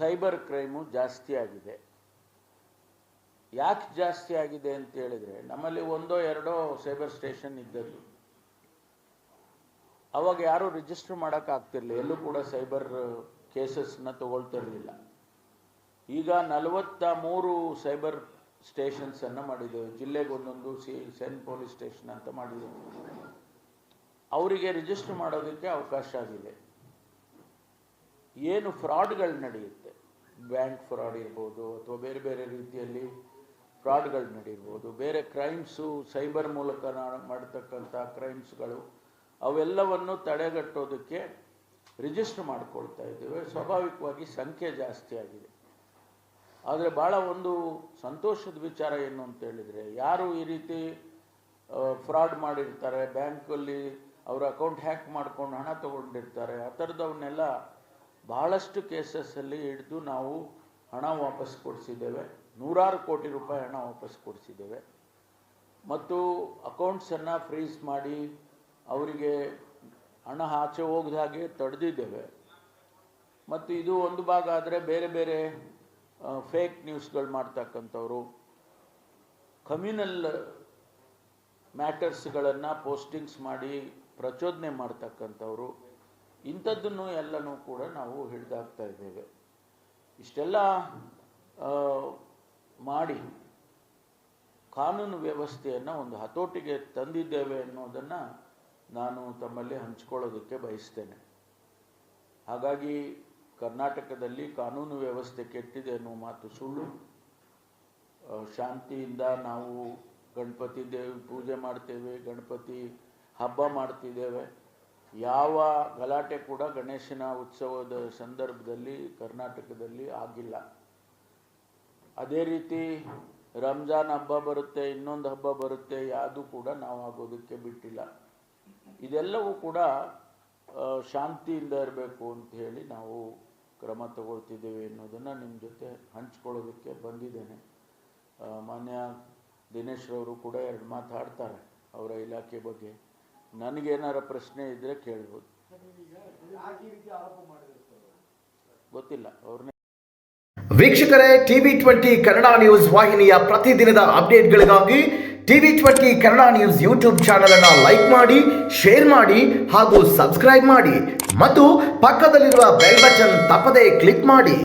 Cyber crime ಜಾಸ್ತಿ ಆಗಿದೆ. ಯಾಕೆ ಜಾಸ್ತಿ ಆಗಿದೆ ಅಂತ ಹೇಳಿದರೆ, ನಮ್ಮಲ್ಲಿ ಒಂದೋ ಎರಡೋ ಸೈಬರ್ ಸ್ಟೇಷನ್ ಇದ್ದದ್ದು. ಅವಾಗ ಯಾರೂ ರಿಜಿಸ್ಟರ್ ಮಾಡೋಕ್ಕಾಗ್ತಿರ್ಲಿಲ್ಲ ಎಲ್ಲೂ ಕೂಡ ಸೈಬರ್ ಕೇಸಸ್ನ ತಗೊಳ್ತಿರ್ಲಿಲ್ಲ ಈಗ ನಲವತ್ತ ಮೂರು ಸೈಬರ್ ಸ್ಟೇಷನ್ಸನ್ನು ಮಾಡಿದ್ದೇವೆ. ಜಿಲ್ಲೆಗೆ ಒಂದೊಂದು ಸಿ, ಸೆನ್ ಪೊಲೀಸ್ ಸ್ಟೇಷನ್ ಅಂತ ಮಾಡಿದ್ದೇವೆ. ಅವರಿಗೆ ರಿಜಿಸ್ಟರ್ ಮಾಡೋದಕ್ಕೆ ಅವಕಾಶ ಆಗಿದೆ. ಏನು ಫ್ರಾಡ್ಗಳು ನಡೆಯುತ್ತೆ. ಬ್ಯಾಂಕ್ ಫ್ರಾಡ್ ಇರ್ಬೋದು ಅಥವಾ ಬೇರೆ ಬೇರೆ ರೀತಿಯಲ್ಲಿ ಫ್ರಾಡ್ಗಳು ನಡೆಯಬಹುದು. ಬೇರೆ ಕ್ರೈಮ್ಸು ಸೈಬರ್ ಮೂಲಕ ಮಾಡತಕ್ಕಂಥ ಮಾಡ್ತಕ್ಕಂಥ ಕ್ರೈಮ್ಸ್ಗಳು ಅವೆಲ್ಲವನ್ನು ತಡೆಗಟ್ಟೋದಕ್ಕೆ ರಿಜಿಸ್ಟರ್ ಮಾಡ್ಕೊಳ್ತಾ ಇದ್ದೇವೆ. ಸ್ವಾಭಾವಿಕವಾಗಿ ಸಂಖ್ಯೆ ಜಾಸ್ತಿ ಆಗಿದೆ. ಆದರೆ ಭಾಳ ಒಂದು ಸಂತೋಷದ ವಿಚಾರ ಏನು ಅಂತ ಹೇಳಿದರೆ, ಯಾರು ಈ ರೀತಿ ಫ್ರಾಡ್ ಮಾಡಿರ್ತಾರೆ, ಬ್ಯಾಂಕಲ್ಲಿ ಅವರ ಅಕೌಂಟ್ ಹ್ಯಾಕ್ ಮಾಡ್ಕೊಂಡು ಹಣ ತಗೊಂಡಿರ್ತಾರೆ, ಆ ಥರದವನ್ನೆಲ್ಲ ಭಾಳಷ್ಟು ಕೇಸಸ್ಸಲ್ಲಿ ಹಿಡಿದು ನಾವು ಹಣ ವಾಪಸ್ ಕೊಡಿಸಿದ್ದೇವೆ. ನೂರಾರು ಕೋಟಿ ರೂಪಾಯಿ ಹಣ ವಾಪಸ್ ಕೊಡಿಸಿದ್ದೇವೆ. ಮತ್ತು ಅಕೌಂಟ್ಸನ್ನು ಫ್ರೀಸ್ ಮಾಡಿ ಅವರಿಗೆ ಹಣ ಆಚೆ ಹೋಗದ ಹಾಗೆ ತಡೆದಿದ್ದೇವೆ. ಮತ್ತು ಇದು ಒಂದು ಭಾಗ ಆದರೆ ಬೇರೆ ಬೇರೆ ಫೇಕ್ ನ್ಯೂಸ್ಗಳು ಮಾಡ್ತಕ್ಕಂಥವ್ರು ಕಮ್ಯುನಲ್ ಮ್ಯಾಟರ್ಸ್ಗಳನ್ನು ಪೋಸ್ಟಿಂಗ್ಸ್ ಮಾಡಿ ಪ್ರಚೋದನೆ ಮಾಡ್ತಕ್ಕಂಥವ್ರು ಇಂಥದ್ದನ್ನು ಎಲ್ಲನೂ ಕೂಡ ನಾವು ಹಿಡಿದಾಗ್ತಾ ಇದ್ದೇವೆ. ಇಷ್ಟೆಲ್ಲ ಮಾಡಿ ಕಾನೂನು ವ್ಯವಸ್ಥೆಯನ್ನು ಒಂದು ಹತೋಟಿಗೆ ತಂದಿದ್ದೇವೆ ಅನ್ನೋದನ್ನು ನಾನು ತಮ್ಮಲ್ಲಿ ಹಂಚ್ಕೊಳ್ಳೋದಕ್ಕೆ ಬಯಸ್ತೇನೆ. ಹಾಗಾಗಿ ಕರ್ನಾಟಕದಲ್ಲಿ ಕಾನೂನು ವ್ಯವಸ್ಥೆ ಕೆಟ್ಟಿದೆ ಅನ್ನೋ ಮಾತು ಸುಳ್ಳು. ಶಾಂತಿಯಿಂದ ನಾವು ಗಣಪತಿ ದೇವಿ ಪೂಜೆ ಮಾಡ್ತೇವೆ, ಗಣಪತಿ ಹಬ್ಬ ಮಾಡ್ತಿದ್ದೇವೆ. ಯಾವ ಗಲಾಟೆ ಕೂಡ ಗಣೇಶನ ಉತ್ಸವದ ಸಂದರ್ಭದಲ್ಲಿ ಕರ್ನಾಟಕದಲ್ಲಿ ಆಗಿಲ್ಲ. ಅದೇ ರೀತಿ ರಂಜಾನ್ ಹಬ್ಬ ಬರುತ್ತೆ, ಇನ್ನೊಂದು ಹಬ್ಬ ಬರುತ್ತೆ, ಯಾವುದು ಕೂಡ ನಾವು ಆಗೋದಕ್ಕೆ ಬಿಟ್ಟಿಲ್ಲ. ಇದೆಲ್ಲವೂ ಕೂಡ ಶಾಂತಿಯಿಂದ ಇರಬೇಕು ಅಂತ ಹೇಳಿ ನಾವು ಕ್ರಮ ತಗೊಳ್ತಿದ್ದೇವೆ ಅನ್ನೋದನ್ನು ನಿಮ್ಮ ಜೊತೆ ಹಂಚ್ಕೊಳ್ಳೋದಕ್ಕೆ ಬಂದಿದ್ದೇನೆ. ಮಾನ್ಯ ದಿನೇಶ್ರವರು ಕೂಡ ಎರಡು ಮಾತಾಡ್ತಾರೆ ಅವರ ಇಲಾಖೆ ಬಗ್ಗೆ. ನನಗೇನಾರ ಪ್ರಶ್ನೆ ಇದ್ದರೆ ಕೇಳ್ಬೋದು. ಗೊತ್ತಿಲ್ಲ, ಅವ್ರನ್ನೇ. ವೀಕ್ಷಕರೇ, ಟಿವಿ ಟ್ವೆಂಟಿ ಕನ್ನಡ ನ್ಯೂಸ್ ವಾಹಿನಿಯ ಪ್ರತಿದಿನದ ಅಪ್ಡೇಟ್ಗಳಿಗಾಗಿ TV twenty Kannada news YouTube channel ಅನ್ನು ಲೈಕ್ ಮಾಡಿ, ಶೇರ್ ಮಾಡಿ ಹಾಗೂ ಸಬ್ಸ್ಕ್ರೈಬ್ ಮಾಡಿ. ಮತ್ತು ಪಕ್ಕದಲ್ಲಿರುವ ಬೆಲ್ ಬಟನ್ ತಪ್ಪದೇ ಕ್ಲಿಕ್ ಮಾಡಿ.